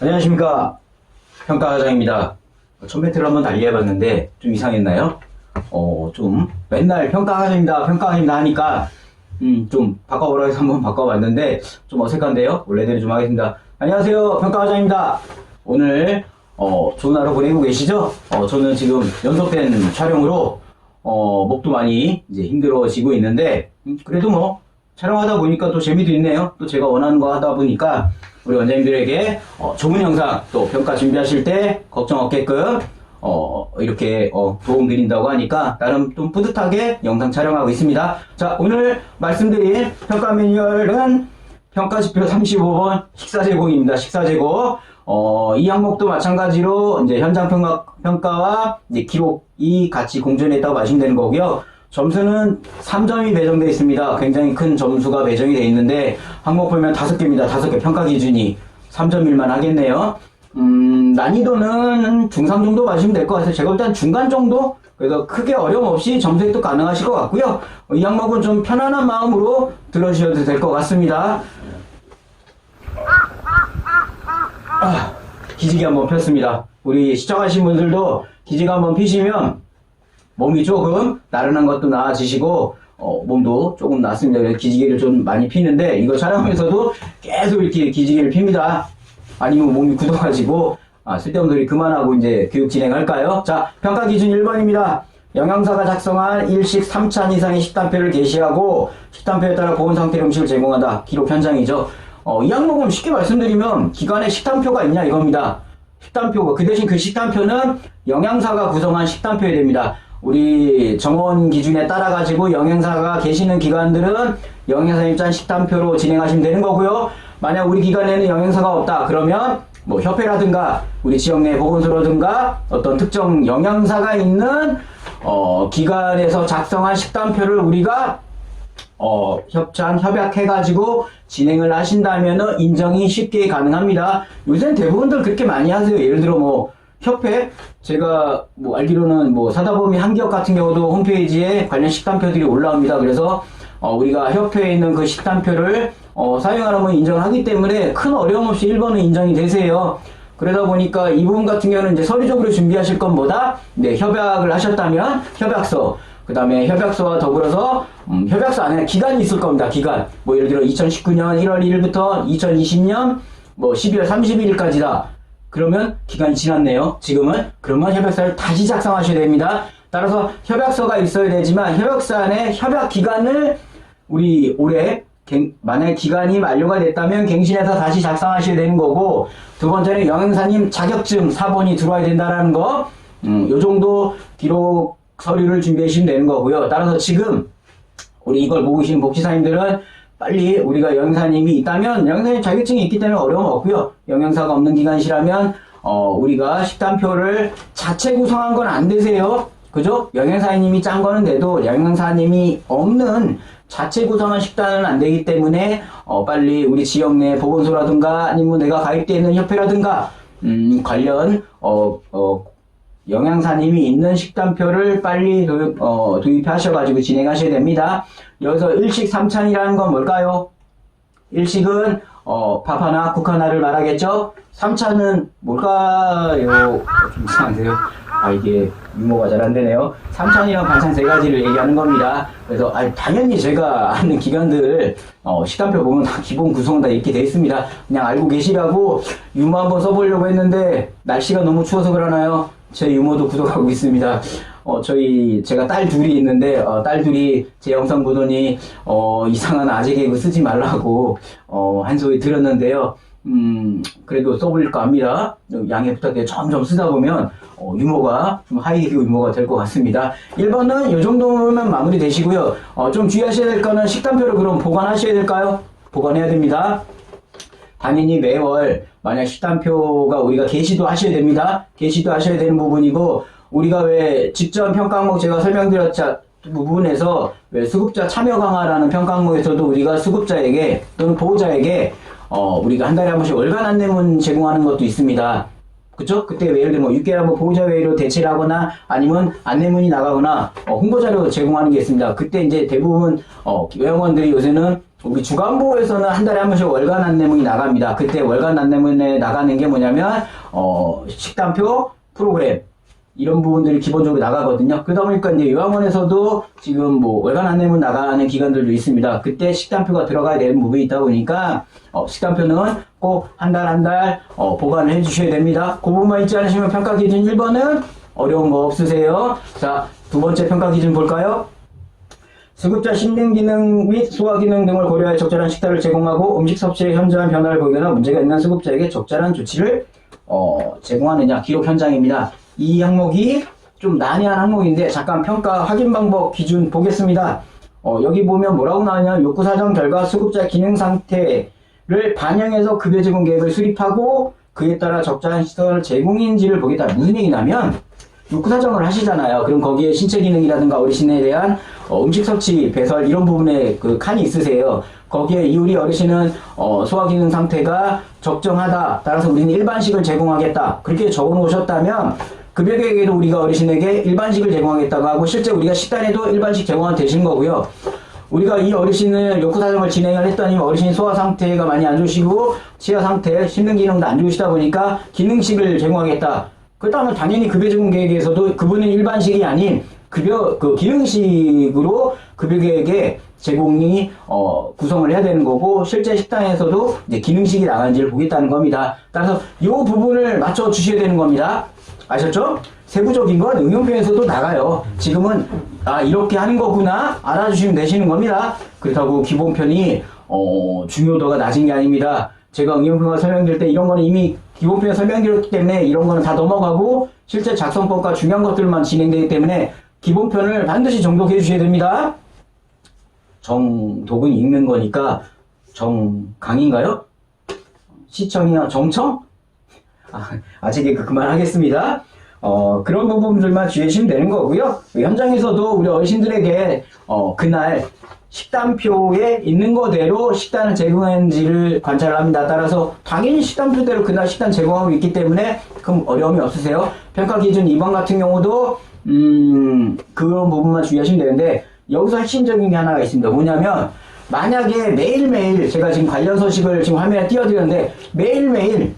안녕하십니까. 평가과장입니다. 첫 멘트를 한번 달리해봤는데 좀 이상했나요? 어 좀 맨날 평가과장입니다 평가과장입니다 하니까 음 좀 바꿔보라 해서 한번 바꿔봤는데 좀 어색한데요? 원래대로 좀 하겠습니다. 안녕하세요 평가과장입니다. 오늘 어 좋은 하루 보내고 계시죠? 어 저는 지금 연속된 촬영으로 어 목도 많이 이제 힘들어지고 있는데 음, 그래도 뭐 촬영하다 보니까 또 재미도 있네요. 또 제가 원하는 거 하다 보니까 우리 원장님들에게 어, 좋은 영상 또 평가 준비하실 때 걱정 없게끔 어, 이렇게 어, 도움 드린다고 하니까 나름 좀 뿌듯하게 영상 촬영하고 있습니다. 자 오늘 말씀드린 평가 매뉴얼은 평가 지표 35번 식사 제공입니다. 식사 제공. 어, 이 항목도 마찬가지로 이제 현장 평가, 평가와 이제 기록이 같이 공존했다고 마시면 되는 거고요. 점수는 3점이 배정되어 있습니다. 굉장히 큰 점수가 배정이 되어 있는데 항목 보면 5개입니다. 5개 평가 기준이 3점일만 하겠네요. 음, 난이도는 중상 정도 마시면 될 것 같아요. 제가 일단 중간 정도? 그래서 크게 어려움 없이 점수 획도 가능하실 것 같고요. 어, 이 항목은 좀 편안한 마음으로 들어주셔도 될 것 같습니다. 아, 기지개 한번 폈습니다. 우리 시청하신 분들도 기지개 한번 피시면 몸이 조금 나른한 것도 나아지시고 어, 몸도 조금 낫습니다. 기지개를 좀 많이 피는데 이거 촬영하면서도 계속 이렇게 기지개를 핍니다. 아니면 몸이 굳어가지고 아, 쓸데없는 소리 그만하고 이제 교육 진행할까요? 자, 평가 기준 1번입니다. 영양사가 작성한 일식 3찬 이상의 식단표를 게시하고 식단표에 따라 보온 상태의 음식을 제공한다. 기록 현장이죠. 어, 이 항목은 쉽게 말씀드리면 기관에 식단표가 있냐 이겁니다. 식단표가 그 대신 그 식단표는 영양사가 구성한 식단표에 됩니다. 우리 정원 기준에 따라 가지고 영양사가 계시는 기관들은 영양사 입장 식단표로 진행하시면 되는 거고요. 만약 우리 기관에는 영양사가 없다 그러면 뭐 협회라든가 우리 지역 내 보건소라든가 어떤 특정 영양사가 있는 어, 기관에서 작성한 식단표를 우리가 어, 협찬, 협약해가지고 진행을 하신다면은 인정이 쉽게 가능합니다. 요새는 대부분들 그렇게 많이 하세요. 예를 들어 뭐, 협회? 제가 뭐 알기로는 뭐 사다보미 한기업 같은 경우도 홈페이지에 관련 식단표들이 올라옵니다. 그래서 어, 우리가 협회에 있는 그 식단표를 어, 사용하라고 인정을 하기 때문에 큰 어려움 없이 1번은 인정이 되세요. 그러다 보니까 이 부분 같은 경우는 이제 서류적으로 준비하실 것보다 네, 협약을 하셨다면 협약서 그 다음에 협약서와 더불어서 음, 협약서 안에 기간이 있을 겁니다. 기간 뭐 예를 들어 2019년 1월 1일부터 2020년 뭐 12월 31일까지다. 그러면 기간이 지났네요. 지금은 그러면 협약서를 다시 작성하셔야 됩니다. 따라서 협약서가 있어야 되지만 협약서 안에 협약 기간을 우리 올해 갱- 만약 기간이 만료가 됐다면 갱신해서 다시 작성하셔야 되는 거고 두 번째는 영양사님 자격증 사본이 들어와야 된다라는 거. 음, 요 정도 기록 서류를 준비하시면 되는 거고요. 따라서 지금 우리 이걸 보고 계신 복지사님들은 빨리 우리가 영양사님이 있다면 영양사님 자격증이 있기 때문에 어려움 없고요. 영양사가 없는 기관이시라면 어, 우리가 식단표를 자체 구성한 건 안 되세요. 그죠? 영양사님이 짠 거는 돼도 영양사님이 없는 자체 구성한 식단은 안 되기 때문에 어, 빨리 우리 지역 내 보건소라든가 아니면 내가 가입되어 있는 협회라든가 음, 관련 어, 어, 영양사님이 있는 식단표를 빨리 도입, 어, 도입하셔가지고 진행하셔야 됩니다. 여기서 일식 삼찬이라는 건 뭘까요? 일식은 어, 밥 하나, 국 하나를 말하겠죠? 삼찬은 뭘까요? 좀 이상한데요? 아, 이게 유머가 잘 안 되네요. 삼찬이랑 반찬 세 가지를 얘기하는 겁니다. 그래서, 아, 당연히 제가 아는 기관들, 어, 식단표 보면 다 기본 구성은 다 이렇게 돼 있습니다. 그냥 알고 계시라고 유머 한번 써보려고 했는데, 날씨가 너무 추워서 그러나요? 제 유머도 구독하고 있습니다. 어, 저희, 제가 딸 둘이 있는데, 어, 딸 둘이 제 영상 보더니, 어, 이상한 아재 개그 쓰지 말라고, 어, 한 소리 들었는데요. 음, 그래도 써볼까 합니다. 양해 부탁드려요. 점점 쓰다 보면, 어, 유머가, 좀 하이개그 유머가 될 것 같습니다. 1번은 이 정도면 마무리 되시고요. 어, 좀 주의하셔야 될 거는 식단표를 그럼 보관하셔야 될까요? 보관해야 됩니다. 당연히 매월 만약 식단표가 우리가 게시도 하셔야 됩니다. 게시도 하셔야 되는 부분이고 우리가 왜 직전 평가 항목 제가 설명드렸자 부분에서 왜 수급자 참여 강화라는 평가 항목에서도 우리가 수급자에게 또는 보호자에게 어 우리가 한 달에 한 번씩 월간 안내문 제공하는 것도 있습니다. 그쵸? 그때 예를 들면 뭐 6개월에 한번 보호자 회의로 대체를 하거나 아니면 안내문이 나가거나 어, 홍보 자료 제공하는 게 있습니다. 그때 이제 대부분 어, 요양원들이 요새는 우리 주간보에서는 한 달에 한 번씩 월간 안내문이 나갑니다. 그때 월간 안내문에 나가는 게 뭐냐면 어, 식단표, 프로그램 이런 부분들이 기본적으로 나가거든요. 그러다 보니까 이제 요양원에서도 지금 뭐 월간 안내문 나가는 기관들도 있습니다. 그때 식단표가 들어가야 되는 부분이 있다 보니까 어, 식단표는 꼭한달 한달 어, 보관을 해주셔야 됩니다. 그 부분만 잊지 않으시면 평가 기준 1번은 어려운 거 없으세요. 자, 두 번째 평가 기준 볼까요? 수급자 심능 기능 및 소화 기능 등을 고려해 적절한 식단을 제공하고 음식 섭취에 현저한 변화를 보이거나 문제가 있는 수급자에게 적절한 조치를 어, 제공하느냐 기록 현장입니다. 이 항목이 좀 난해한 항목인데 잠깐 평가 확인 방법 기준 보겠습니다. 어, 여기 보면 뭐라고 나오냐 욕구 사정 결과 수급자 기능 상태를 반영해서 급여 제공 계획을 수립하고 그에 따라 적절한 시설 제공인지를 보겠다. 무슨 얘기냐면 욕구 사정을 하시잖아요. 그럼 거기에 신체 기능이라든가 어르신에 대한 어, 음식 섭취, 배설 이런 부분에 그 칸이 있으세요. 거기에 이 우리 어르신은 어, 소화 기능 상태가 적정하다. 따라서 우리는 일반식을 제공하겠다. 그렇게 적어 놓으셨다면 급여 계획에도 우리가 어르신에게 일반식을 제공하겠다고 하고 실제 우리가 식단에도 일반식 제공은 되신 거고요. 우리가 이 어르신을 욕구 사정을 진행을 했더니 어르신 소화 상태가 많이 안 좋으시고 치아 상태, 심능 기능도 안 좋으시다 보니까 기능식을 제공하겠다. 그렇다면 당연히 급여 제공 계획에서도 그분은 일반식이 아닌 급여 그 기능식으로 급여 계획에 제공이 어, 구성을 해야 되는 거고 실제 식당에서도 이제 기능식이 나간지를 보겠다는 겁니다. 따라서 이 부분을 맞춰 주셔야 되는 겁니다. 아셨죠? 세부적인 건 응용표에서도 나가요. 지금은 아 이렇게 하는 거구나 알아주시면 되시는 겁니다. 그렇다고 기본편이 어, 중요도가 낮은 게 아닙니다. 제가 응용표가 설명드릴 때 이런 거는 이미 기본편에 설명드렸기 때문에 이런 거는 다 넘어가고 실제 작성법과 중요한 것들만 진행되기 때문에 기본편을 반드시 정독해 주셔야 됩니다. 정독은 읽는 거니까 정강인가요? 시청이나 정청? 아, 아직 그 그만하겠습니다. 어, 그런 부분들만 주의하시면 되는 거고요. 현장에서도 우리 어르신들에게 어, 그날 식단표에 있는 거대로 식단을 제공했는지를 관찰을 합니다. 따라서 당연히 식단표대로 그날 식단 제공하고 있기 때문에 그럼 어려움이 없으세요. 평가 기준 2번 같은 경우도 음, 그런 부분만 주의하시면 되는데 여기서 핵심적인 게 하나가 있습니다. 뭐냐면 만약에 매일매일 제가 지금 관련 소식을 지금 화면에 띄워드렸는데 매일매일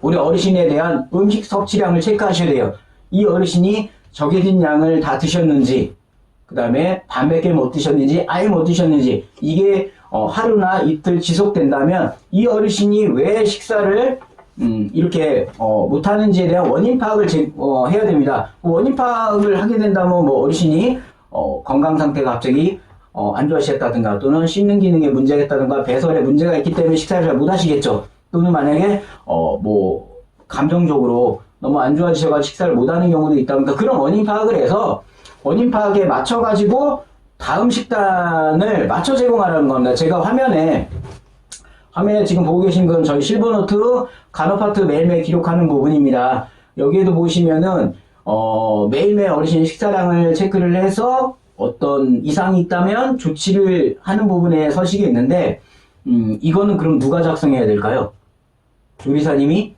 우리 어르신에 대한 음식 섭취량을 체크하셔야 돼요. 이 어르신이 정해진 양을 다 드셨는지, 그 다음에 반밖에 못 드셨는지, 아예 못 드셨는지, 이게 어, 하루나 이틀 지속된다면 이 어르신이 왜 식사를 음, 이렇게 어, 못하는지에 대한 원인 파악을 제- 어, 해야 됩니다. 그 원인 파악을 하게 된다면 뭐 어르신이 어, 건강 상태가 갑자기 어, 안 좋아지셨다든가 또는 씹는 기능에 문제가 있다든가 배설에 문제가 있기 때문에 식사를 잘 못 하시겠죠. 또는 만약에 어 뭐 감정적으로 너무 안 좋아지셔가지고 식사를 못 하는 경우도 있다든가 그런 원인 파악을 해서 원인 파악에 맞춰 가지고 다음 식단을 맞춰 제공하라는 겁니다. 제가 화면에 화면에 지금 보고 계신 건 저희 실버노트 간호파트 매일매일 기록하는 부분입니다. 여기에도 보시면은 어, 매일매일 어르신 식사량을 체크를 해서 어떤 이상이 있다면 조치를 하는 부분에 서식이 있는데 음, 이거는 그럼 누가 작성해야 될까요? 조리사님이,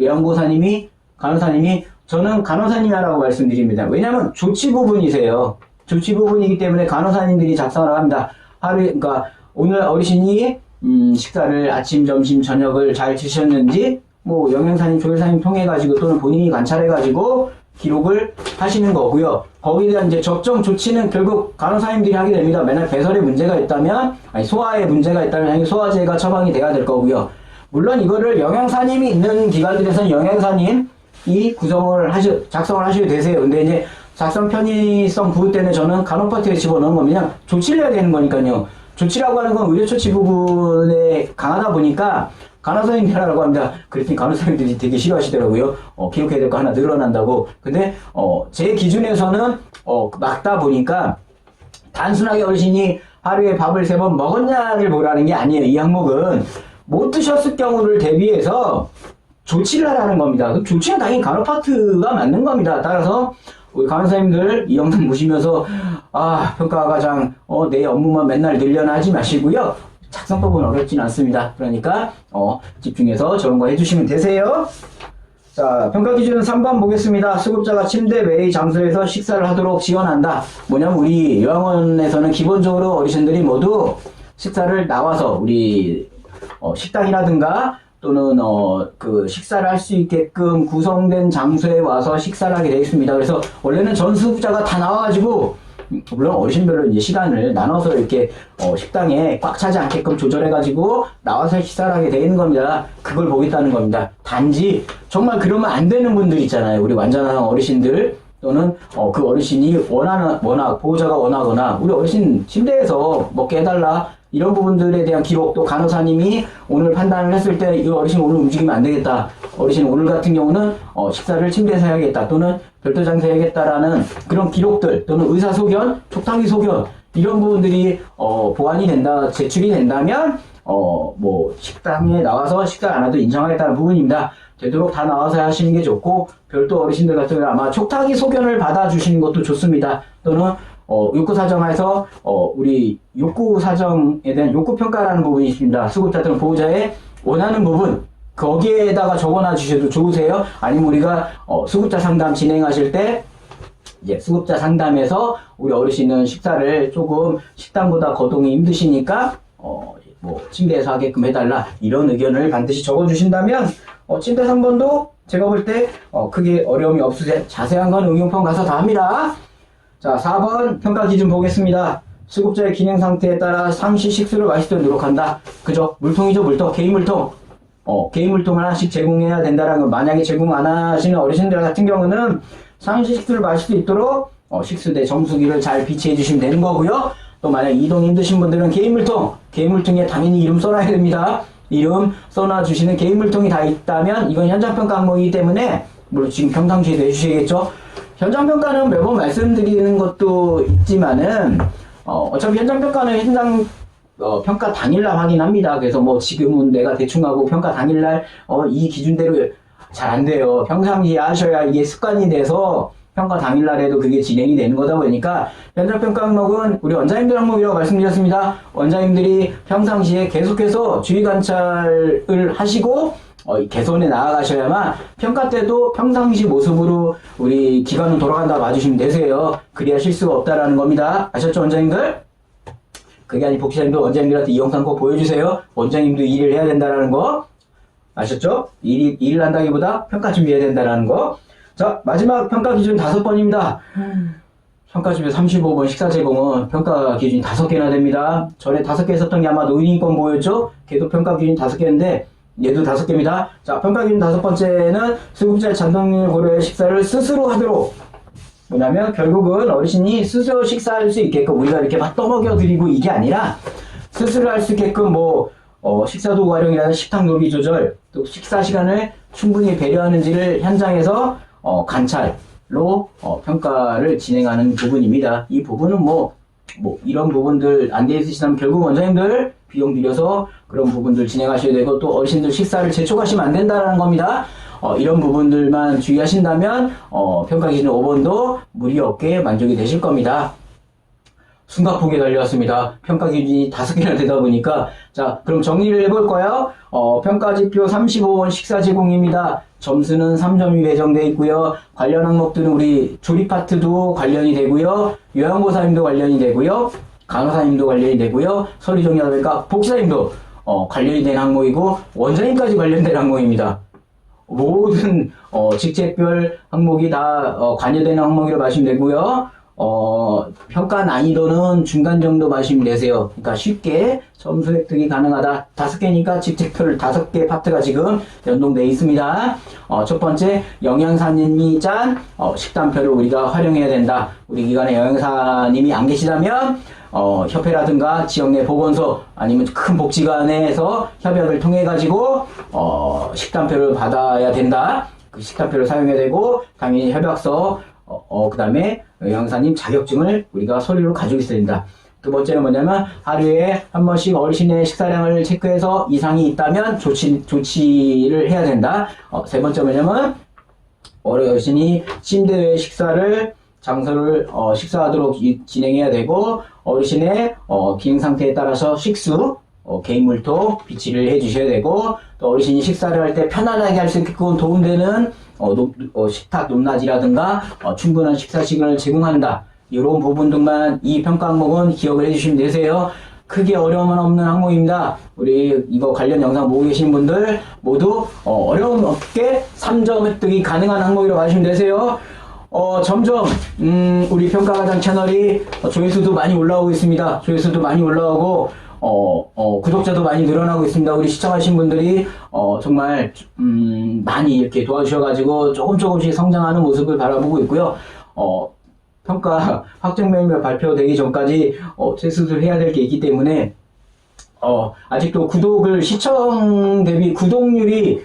요양보사님이, 간호사님이, 저는 간호사님이 하라고 말씀드립니다. 왜냐면 조치 부분이세요. 조치 부분이기 때문에 간호사님들이 작성을 합니다. 하루, 그러니까 오늘 어르신이 음, 식사를 아침, 점심, 저녁을 잘 드셨는지, 뭐 영양사님, 조리사님 통해 가지고 또는 본인이 관찰해 가지고 기록을 하시는 거고요. 거기에 대한 이제 적정 조치는 결국 간호사님들이 하게 됩니다. 맨날 배설에 문제가 있다면, 아니 소화에 문제가 있다면 소화제가 처방이 돼야 될 거고요. 물론 이거를 영양사님이 있는 기관들에서는 영양사님이 구성을 하시, 작성을 하셔도 되세요. 근데 이제 작성 편의성 부분 때문에 저는 간호파트에 집어넣은 건 그냥 조치를 해야 되는 거니까요. 조치라고 하는 건 의료처치 부분에 강하다 보니까 간호사님이라고 합니다. 그랬더니 간호사님들이 되게 싫어하시더라고요. 어, 기록해야 될 거 하나 늘어난다고. 근데, 어, 제 기준에서는, 어, 막다 보니까, 단순하게 어르신이 하루에 밥을 세 번 먹었냐를 보라는 게 아니에요. 이 항목은. 못 드셨을 경우를 대비해서 조치를 하라는 겁니다. 그럼 조치는 당연히 간호파트가 맞는 겁니다. 따라서, 우리 간호사님들 이 영상 보시면서, 아, 평가과장, 어, 내 업무만 맨날 늘려나 하지 마시고요. 작성법은 어렵진 않습니다. 그러니까, 어, 집중해서 저런 거 해주시면 되세요. 자, 평가 기준은 3번 보겠습니다. 수급자가 침대 외의 장소에서 식사를 하도록 지원한다. 뭐냐면 우리 요양원에서는 기본적으로 어르신들이 모두 식사를 나와서 우리 어, 식당이라든가 또는 어, 그 식사를 할 수 있게끔 구성된 장소에 와서 식사를 하게 되어 있습니다. 그래서 원래는 전수부자가 다 나와가지고 물론 어르신별로 이제 시간을 나눠서 이렇게 어, 식당에 꽉 차지 않게끔 조절해가지고 나와서 식사를 하게 되어 있는 겁니다. 그걸 보겠다는 겁니다. 단지 정말 그러면 안 되는 분들 있잖아요. 우리 완전한 어르신들 또는 어, 그 어르신이 원하는 워낙 보호자가 원하거나 우리 어르신 침대에서 먹게 해달라 이런 부분들에 대한 기록 또 간호사님이 오늘 판단을 했을 때 이 어르신 오늘 움직이면 안 되겠다 어르신 오늘 같은 경우는 어, 식사를 침대에서 해야겠다 또는 별도 장소에 해야겠다라는 그런 기록들 또는 의사 소견 촉탁위 소견 이런 부분들이 어, 보완이 된다 제출이 된다면 어, 뭐, 식당에 나와서 식사 안 해도 인정하겠다는 부분입니다. 되도록 다 나와서 하시는 게 좋고, 별도 어르신들 같은 경우는 아마 촉탁이 소견을 받아주시는 것도 좋습니다. 또는, 어, 욕구 사정에서, 어, 우리 욕구 사정에 대한 욕구 평가라는 부분이 있습니다. 수급자 또는 보호자의 원하는 부분, 거기에다가 적어놔 주셔도 좋으세요? 아니면 우리가, 어, 수급자 상담 진행하실 때, 이제 수급자 상담에서 우리 어르신은 식사를 조금 식당보다 거동이 힘드시니까 어 뭐 침대에서 하게끔 해달라 이런 의견을 반드시 적어주신다면 어 침대 3번도 제가 볼때 어 크게 어려움이 없으세요 자세한 건 응용평 가서 다 합니다 자 4번 평가 기준 보겠습니다 수급자의 기능 상태에 따라 상시 식수를 마시도록 노력한다 그죠 물통이죠 물통 개인 물통 어, 개인 물통 하나씩 제공해야 된다라는 건 만약에 제공 안 하시는 어르신들 같은 경우는 상시 식수를 마실 수 있도록 어, 식수대 정수기를 잘 비치해 주시면 되는 거고요. 또 만약 이동 힘드신 분들은 개인 물통, 개인 물통에 당연히 이름 써놔야 됩니다. 이름 써놔 주시는 개인 물통이 다 있다면 이건 현장 평가 항목이기 때문에 물론 지금 평상시에도 해주셔야겠죠. 현장 평가는 매번 말씀드리는 것도 있지만은 어, 어차피 현장 평가는 현장 어, 평가 당일날 확인합니다. 그래서 뭐 지금은 내가 대충 하고 평가 당일날 어, 이 기준대로 잘 안 돼요. 평상시에 하셔야 이게 습관이 돼서 평가 당일날에도 그게 진행이 되는 거다 보니까 현장 평가 항목은 우리 원장님들 항목이라고 말씀드렸습니다. 원장님들이 평상시에 계속해서 주의 관찰을 하시고 어, 이 개선에 나아가셔야만 평가 때도 평상시 모습으로 우리 기관은 돌아간다 봐주시면 되세요. 그래야 실수가 없다라는 겁니다. 아셨죠 원장님들? 그게 아니 복지사님도 원장님들한테 이 영상 꼭 보여주세요. 원장님도 일을 해야 된다는 거 아셨죠? 일, 일을 한다기보다 평가 준비해야 된다는 거. 자 마지막 평가 기준 다섯 번입니다. 평가 준비 35번 식사 제공은 평가 기준이 다섯 개나 됩니다. 전에 다섯 개 있었던 게 아마 노인인권 보였죠? 걔도 평가 기준이 다섯 개인데 얘도 다섯 개입니다. 자 평가 기준 다섯 번째는 수급자의 잔동률 고려해 식사를 스스로 하도록 뭐냐면 결국은 어르신이 스스로 식사할 수 있게끔 우리가 이렇게 막 떠먹여 드리고 이게 아니라 스스로 할 수 있게끔 뭐 어, 식사 도구 활용이라는 식탁 노비 조절 또 식사 시간을 충분히 배려하는지를 현장에서 어, 관찰로 어, 평가를 진행하는 부분입니다. 이 부분은 뭐, 뭐 이런 부분들 안 돼 있으시다면 결국 원장님들 비용 들여서 그런 부분들 진행하셔야 되고 또 어르신들 식사를 재촉하시면 안 된다는 겁니다. 어, 이런 부분들만 주의하신다면 어, 평가 기준 5번도 무리 없게 만족이 되실 겁니다. 숨가쁘게 달려왔습니다. 평가 기준이 다섯 개나 되다 보니까 자 그럼 정리를 해볼까요? 어, 평가지표 35번 식사 제공입니다. 점수는 3점이 배정되어 있고요. 관련 항목들은 우리 조리 파트도 관련이 되고요. 요양보사님도 관련이 되고요. 간호사님도 관련이 되고요. 서류 정리하다 보니까 복지사님도 어, 관련이 된 항목이고 원장님까지 관련된 항목입니다. 모든 어, 직책별 항목이 다 어, 관여되는 항목이라고 보시면 되고요. 어, 평가 난이도는 중간 정도 봐주시면 되세요. 그러니까 쉽게 점수 획득이 가능하다. 다섯 개니까 직책별 다섯 개 파트가 지금 연동되어 있습니다. 어, 첫 번째, 영양사님이 짠 어, 식단표를 우리가 활용해야 된다. 우리 기관에 영양사님이 안 계시다면 어, 협회라든가 지역 내 보건소 아니면 큰 복지관에서 협약을 통해 가지고 어, 식단표를 받아야 된다. 그 식단표를 사용해야 되고 당연히 협약서 어, 어, 그 다음에 영사님 자격증을 우리가 서류로 가지고 있어야 된다. 두 번째는 뭐냐면 하루에 한 번씩 어르신의 식사량을 체크해서 이상이 있다면 조치, 조치를 해야 된다. 어, 세 번째 뭐냐면 어르신이 침대 외 식사를 장소를 어, 식사하도록 이- 진행해야 되고 어르신의 어, 기능 상태에 따라서 식수 어, 개인 물통 비치를 해주셔야 되고 또 어르신이 식사를 할 때 편안하게 할 수 있게끔 도움되는 어, 높- 어, 식탁 높낮이라든가 어, 충분한 식사 시간을 제공한다 이런 부분들만 이 평가 항목은 기억을 해주시면 되세요. 크게 어려움은 없는 항목입니다. 우리 이거 관련 영상 보고 계신 분들 모두 어, 려움 없게 3점 획득이 가능한 항목이라고 하시면 되세요. 어, 점점, 음, 우리 평가과장 채널이 어, 조회수도 많이 올라오고 있습니다. 조회수도 많이 올라오고, 어, 어, 구독자도 많이 늘어나고 있습니다. 우리 시청하신 분들이, 어, 정말, 음, 많이 이렇게 도와주셔가지고 조금 조금씩 성장하는 모습을 바라보고 있고요. 어, 평가 확정 매매 발표되기 전까지, 어, 퇴수를 해야 될 게 있기 때문에, 어, 아직도 구독을, 시청 대비 구독률이,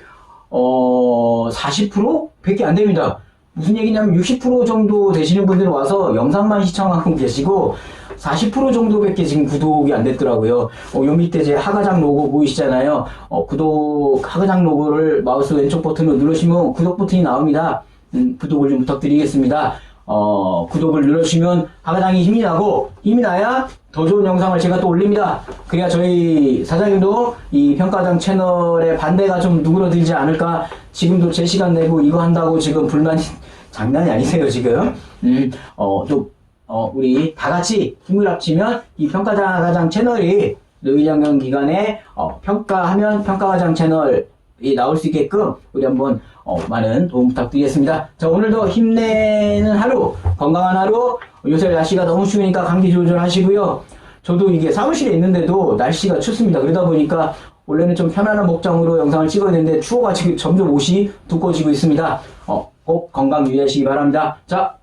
어, 40% 밖에 안 됩니다. 무슨 얘기냐면 60% 정도 되시는 분들은 와서 영상만 시청하고 계시고 40% 정도밖에 지금 구독이 안 됐더라고요. 어, 요 밑에 제 하가장 로고 보이시잖아요. 어, 구독 하가장 로고를 마우스 왼쪽 버튼으로 누르시면 구독 버튼이 나옵니다. 음, 구독을 좀 부탁드리겠습니다. 어, 구독을 눌러주시면 하가장이 힘이 나고 힘이 나야 더 좋은 영상을 제가 또 올립니다. 그래야 저희 사장님도 이 평가장 채널에 반대가 좀 누그러들지 않을까. 지금도 제 시간 내고 이거 한다고 지금 불만이 장난이 아니세요, 지금. 음, 어, 또, 어, 우리 다 같이 힘을 합치면 이 평가장 가장 채널이 노이장경 기간에 어, 평가하면 평가가장 채널이 나올 수 있게끔 우리 한번 어, 많은 도움 부탁드리겠습니다. 자, 오늘도 힘내는 하루, 건강한 하루, 요새 날씨가 너무 추우니까 감기 조절하시고요. 저도 이게 사무실에 있는데도 날씨가 춥습니다. 그러다 보니까 원래는 좀 편안한 목장으로 영상을 찍어야 되는데 추워가지고 점점 옷이 두꺼워지고 있습니다. 어, 꼭 건강 유의하시기 바랍니다. 자,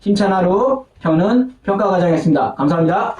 힘찬 하루, 저는 평가과장이었습니다. 감사합니다.